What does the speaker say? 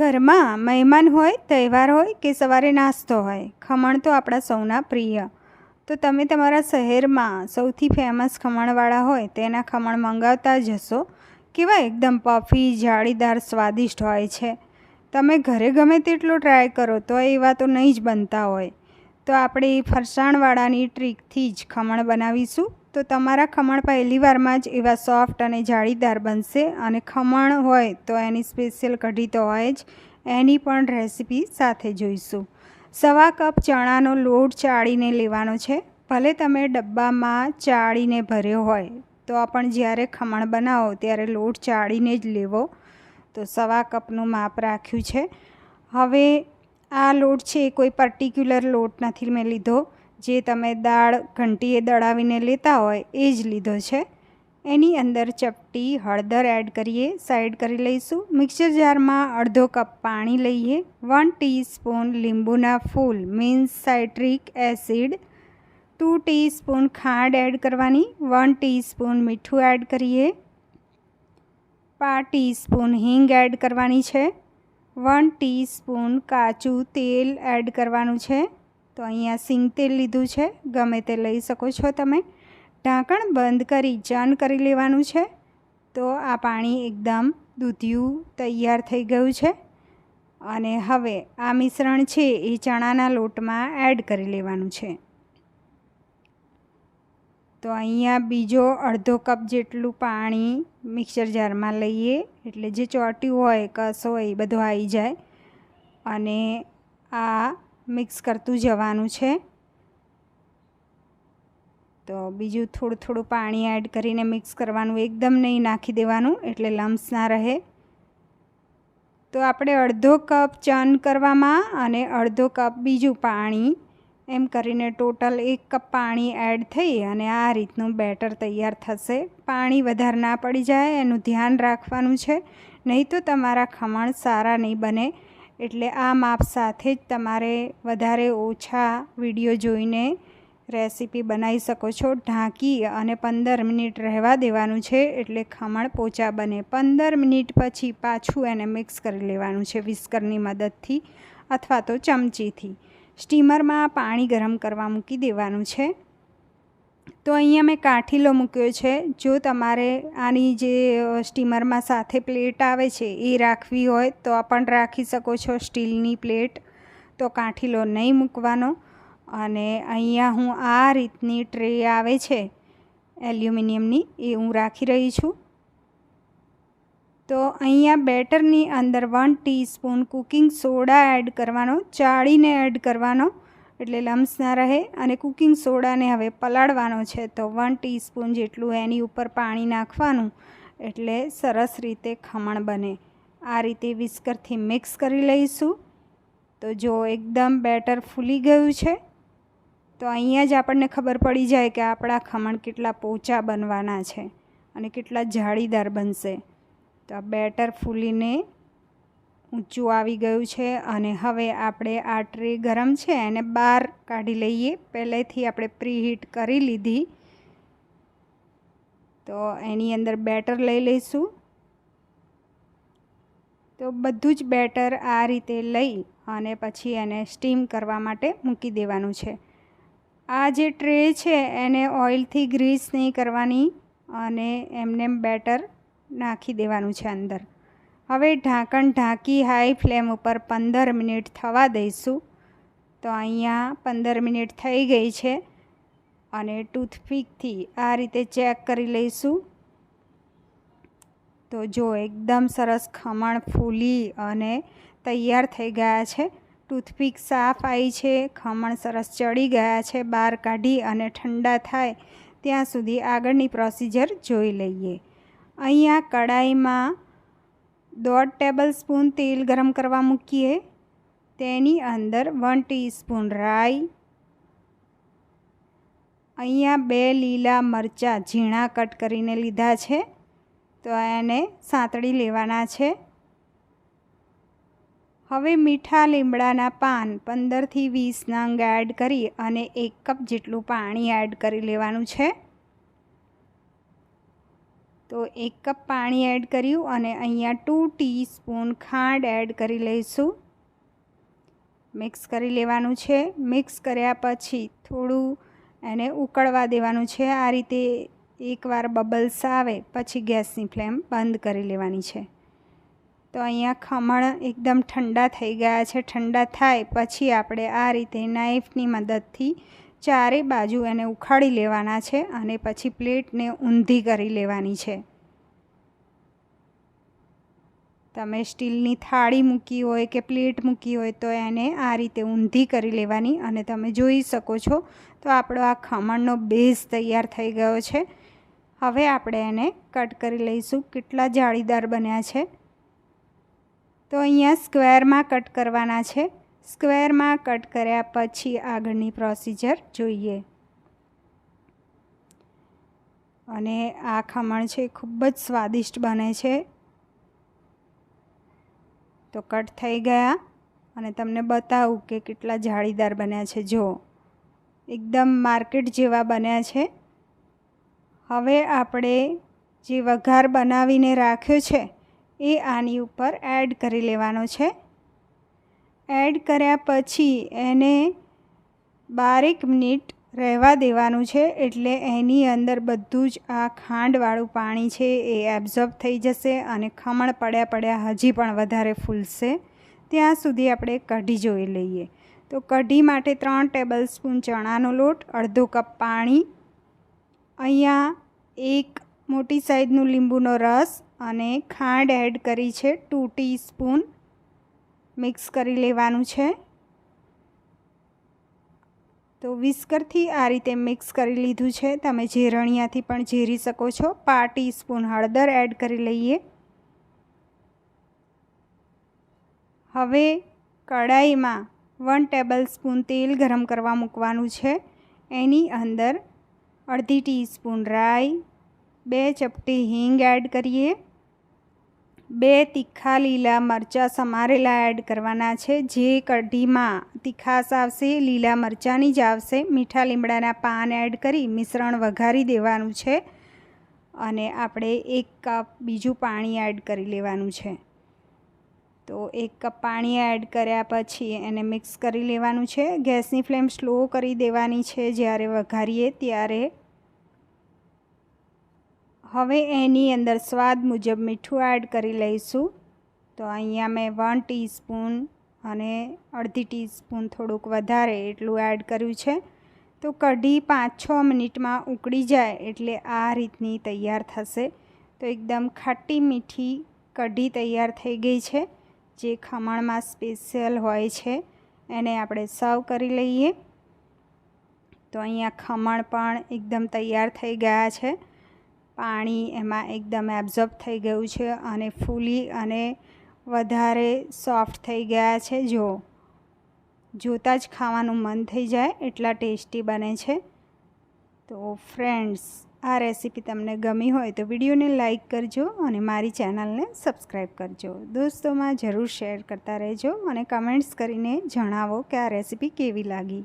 ઘરમાં મહેમાન હોય, તહેવાર હોય કે સવારે નાસ્તો હોય, ખમણ તો આપણા સૌના પ્રિય. તો તમે તમારા શહેરમાં સૌથી ફેમસ ખમણવાળા હોય તેના ખમણ મંગાવતા જ હશો? કેવા એકદમ પફી જાળીદાર, સ્વાદિષ્ટ હોય છે. તમે ઘરે ગમે તેટલો ટ્રાય કરો તો એવા તો નહીં જ બનતા હોય. તો આપણે ફરસાણવાળાની ટ્રીકથી જ ખમણ બનાવીશું. તો તમારા ખમણ પહેલી વારમાં જ એવા સોફ્ટ અને જાળીદાર બનશે અને ખમણ હોય તો એની સ્પેશિયલ કઢી તો હોય જ. એની પણ રેસીપી સાથે જોઈશું. સવા કપ ચણાનો લોટ ચાળીને લેવાનો છે. ભલે તમે ડબ્બામાં ચાળીને ભર્યો હોય, તો પણ જ્યારે ખમણ બનાવો ત્યારે લોટ ચાળીને જ લેવો. તો સવા કપનું માપ રાખ્યું છે. હવે આ લોટ છે કોઈ પર્ટિક્યુલર લોટ નથી મેં લીધો. જે તમે દાળ ઘંટીએ દળાવીને લેતા હોય એ જ લીધો છે. એની અંદર ચપટી, હળદર એડ કરીએ સાઈડ કરી લઈશું. મિક્સર જારમાં અડધો કપ પાણી લઈએ. વન ટીસ્પૂન લીંબુના ફૂલ means citric acid two teaspoon ખાંડ એડ કરવાની. વન ટીસ્પૂન મીઠું એડ કરીએ. પા ટીસ્પૂન હિંગ એડ કરવાની છે. વન ટીસ્પૂન કાચું તેલ એડ કરવાનું છે. તો અહીંયા સિંગ તેલ લીધું છે. ગમે તે લઈ શકો છો તમે. ઢાંકણ બંધ કરી ચન કરી લેવાનું છે. તો આ પાણી એકદમ દૂધિયું તૈયાર થઈ ગયું છે. અને હવે આ મિશ્રણ છે એ ચણાના લોટમાં એડ કરી લેવાનું છે. તો અહીંયા બીજો અડધો કપ જેટલું પાણી મિક્સર જારમાં લઈએ. એટલે જે ચોટ્યું હોય, કસ હોય, એ બધું આવી જાય. અને આ મિક્સ કરતું જવાનું છે. તો બીજું થોડું થોડું પાણી એડ કરીને મિક્સ કરવાનું, એકદમ નહીં નાખી દેવાનું, એટલે લમ્સ ના રહે. તો આપણે અડધો કપ ચન કરવામાં અને અડધો કપ બીજું પાણી એમ કરીને ટોટલ એક કપ પાણી એડ થઈ અને આ રીતનું બેટર તૈયાર થશે. પાણી વધારે ના પડી જાય, એનું ધ્યાન રાખવાનું છે. નહીં તો તમારા ખમણ સારા નહીં બને. એટલે આ માપ સાથે જ તમારે વધારે ઓછા વીડિયો જોઈને રેસીપી બનાવી શકો છો. ઢાંકી અને પંદર મિનિટ રહેવા દેવાનું છે એટલે ખમણ પોચા બને. પંદર મિનિટ પછી પાછું એને મિક્સ કરી લેવાનું છે વિસ્કરની મદદથી અથવા તો ચમચીથી. સ્ટીમરમાં પાણી ગરમ કરવા મૂકી દેવાનું છે. તો અહીંયા મેં કાઠીલો મૂક્યો છે. જો તમારે આની જે સ્ટીમરમાં સાથે પ્લેટ આવે છે એ રાખવી હોય તો પણ રાખી શકો છો સ્ટીલની પ્લેટ. તો કાઠીલો નહીં મૂકવાનો. અને અહીંયા હું આ રીતની ટ્રે આવે છે એલ્યુમિનિયમની એ હું રાખી રહી છું. તો અહીંયા બેટરની અંદર one teaspoon cooking soda add કરવાનો, ચાળીને એડ કરવાનો એટલે લમ્સ રહે અને કુકિંગ સોડાને હવે પલાળવાનો છે. તો વન ટીસ્પૂન જેટલું એની ઉપર પાણી નાખવાનું એટલે સરસ રીતે ખમણ બને. આ રીતે વિસ્કરથી મિક્સ કરી લઈશું. તો જો એકદમ બેટર ફૂલી ગયું છે, તો અહીંયા જ આપણને ખબર પડી જાય કે આપણા ખમણ કેટલા પોચા બનવાના છે અને કેટલા જાળીદાર બનશે. તો આ બેટર ફૂલીને ઊંચું આવી ગયું છે અને હવે આપણે આ ટ્રે ગરમ છે એને બહાર કાઢી લઈએ. પહેલેથી આપણે પ્રીહીટ કરી લીધી. તો એની અંદર બેટર લઈ લઈશું. તો બધું જ બેટર આ રીતે લઈ અને પછી એને સ્ટીમ કરવા માટે મૂકી દેવાનું છે. આ જે ટ્રે છે એને ઓઇલથી ગ્રીસ નહીં કરવાની અને એમને બેટર નાખી દેવાનું છે અંદર. હવે ઢાંકણ ઢાંકી હાઈ ફ્લેમ ઉપર પંદર મિનિટ થવા દઈશું. તો અહીંયા પંદર મિનિટ થઈ ગઈ છે અને ટૂથપીકથી આ રીતે ચેક કરી લઈશું. તો જો એકદમ સરસ ખમણ ફૂલી અને તૈયાર થઈ ગયા છે. ટૂથપીક સાફ આવી છે, ખમણ સરસ ચડી ગયા છે, બહાર કાઢી અને ઠંડા થાય ત્યાં સુધી આગળની પ્રોસિજર જોઈ લઈએ. અહીંયા કડાઈમાં દોઢ ટેબલ સ્પૂન તેલ ગરમ કરવા મૂકીએ. તેની અંદર વન ટીસ્પૂન રાઈ. અહીંયા બે લીલા મરચાં ઝીણા કટ કરીને લીધા છે. તો એને સાંતળી લેવાના છે. હવે મીઠા લીમડાના પાન પંદરથી વીસ નંગ એડ કરી અને એક કપ જેટલું પાણી એડ કરી લેવાનું છે. તો એક કપ પાણી એડ કર્યું અને અહીંયા ટુ ટીસ્પૂન ખાંડ એડ કરી લઈશું. મિક્સ કરી લેવાનું છે. મિક્સ કર્યા પછી થોડું એને ઉકળવા દેવાનું છે. આ રીતે એકવાર બબલ્સ આવે પછી ગેસની ફ્લેમ બંધ કરી લેવાની છે. તો અહીંયા ખમણ એકદમ ઠંડા થઈ ગયા છે. ઠંડા થાય પછી આપણે આ રીતે નાઈફની મદદથી ચારે બાજુ એને ઉખાડી લેવાના છે અને પછી પ્લેટને ઊંધી કરી લેવાની છે. તમે સ્ટીલની થાળી મૂકી હોય કે પ્લેટ મૂકી હોય તો એને આ રીતે ઊંધી કરી લેવાની અને તમે જોઈ શકો છો તો આપણો આ ખમણનો બેઝ તૈયાર થઈ ગયો છે. હવે આપણે એને કટ કરી લઈશું. કેટલા જાળીદાર બન્યા છે? તો અહીંયા સ્ક્વેરમાં કટ કરવાના છે. સ્ક્વેરમાં કટ કર્યા પછી આગળની પ્રોસિજર જોઈએ. અને આ ખમણ છે ખૂબ જ સ્વાદિષ્ટ બને છે. તો કટ થઈ ગયા અને તમને બતાવું કે કેટલા જાળીદાર બન્યા છે. જો, એકદમ માર્કેટ જેવા બન્યા છે. હવે આપણે જે વઘાર બનાવીને રાખ્યો છે એ આની ઉપર એડ કરી લેવાનો છે. એડ કર્યા પછી એને બારેક મિનિટ રહેવા દેવાનું છે એટલે એની અંદર બધું જ આ ખાંડવાળું પાણી છે એ એબ્ઝોર્બ થઈ જશે અને ખમણ પડ્યા પડ્યા હજી પણ વધારે ફૂલશે. ત્યાં સુધી આપણે કઢી જોઈ લઈએ. તો કઢી માટે ત્રણ ટેબલ સ્પૂન ચણાનો લોટ, અડધો કપ પાણી, અહીંયા એક મોટી સાઈઝનું લીંબુનો રસ અને ખાંડ એડ કરી છે, ટુ ટીસ્પૂન મિક્સ કરી લેવાનું છે. તો વિસ્કરથી આ રીતે મિક્સ કરી લીધું છે. તમે ઝેરણિયાથી પણ ઝેરી શકો છો. પા ટીસ્પૂન હળદર એડ કરી લઈએ. હવે કડાઈમાં વન ટેબલ સ્પૂન તેલ ગરમ કરવા મૂકવાનું છે. એની અંદર અડધી ટીસ્પૂન રાઈ, બે ચપટી હિંગ એડ કરીએ. બે તીખા લીલા મરચાં સમારેલા એડ કરવાના છે. જે કઢીમાં તીખાશ આવશે, લીલા મરચાંની જ આવશે. મીઠા લીમડાના પાન એડ કરી મિશ્રણ વઘારી દેવાનું છે અને આપણે એક કપ બીજું પાણી એડ કરી લેવાનું છે. તો એક કપ પાણી એડ કર્યા પછી એને મિક્સ કરી લેવાનું છે. ગેસની ફ્લેમ સ્લો કરી દેવાની છે. જ્યારે વઘારીએ ત્યારે હવે એની અંદર સ્વાદ મુજબ મીઠું એડ કરી લઈશું. તો અહીંયા મેં વન ટીસ્પૂન અને અડધી ટીસ્પૂન થોડુંક વધારે એટલું એડ કર્યું છે. તો કઢી પાંચ છ મિનિટમાં ઉકળી જાય એટલે આ રીતની તૈયાર થશે. તો એકદમ ખાટી મીઠી કઢી તૈયાર થઈ ગઈ છે, જે ખમણમાં સ્પેશિયલ હોય છે. એને આપણે સર્વ કરી લઈએ. તો અહીંયા ખમણ પણ એકદમ તૈયાર થઈ ગયા છે. પાણી એમાં એકદમ એબ્ઝોર્બ થઈ ગયું છે અને ફૂલી અને વધારે સોફ્ટ થઈ ગયા છે. જો, જોતાં જ ખાવાનું મન થઈ જાય એટલા ટેસ્ટી બને છે. તો ફ્રેન્ડ્સ આ રેસીપી તમને ગમી હોય તો વિડીયોને લાઇક કરજો અને મારી ચેનલને સબસ્ક્રાઈબ કરજો. દોસ્તોમાં જરૂર શેર કરતા રહેજો અને કમેન્ટ્સ કરીને જણાવો કે આ રેસીપી કેવી લાગી.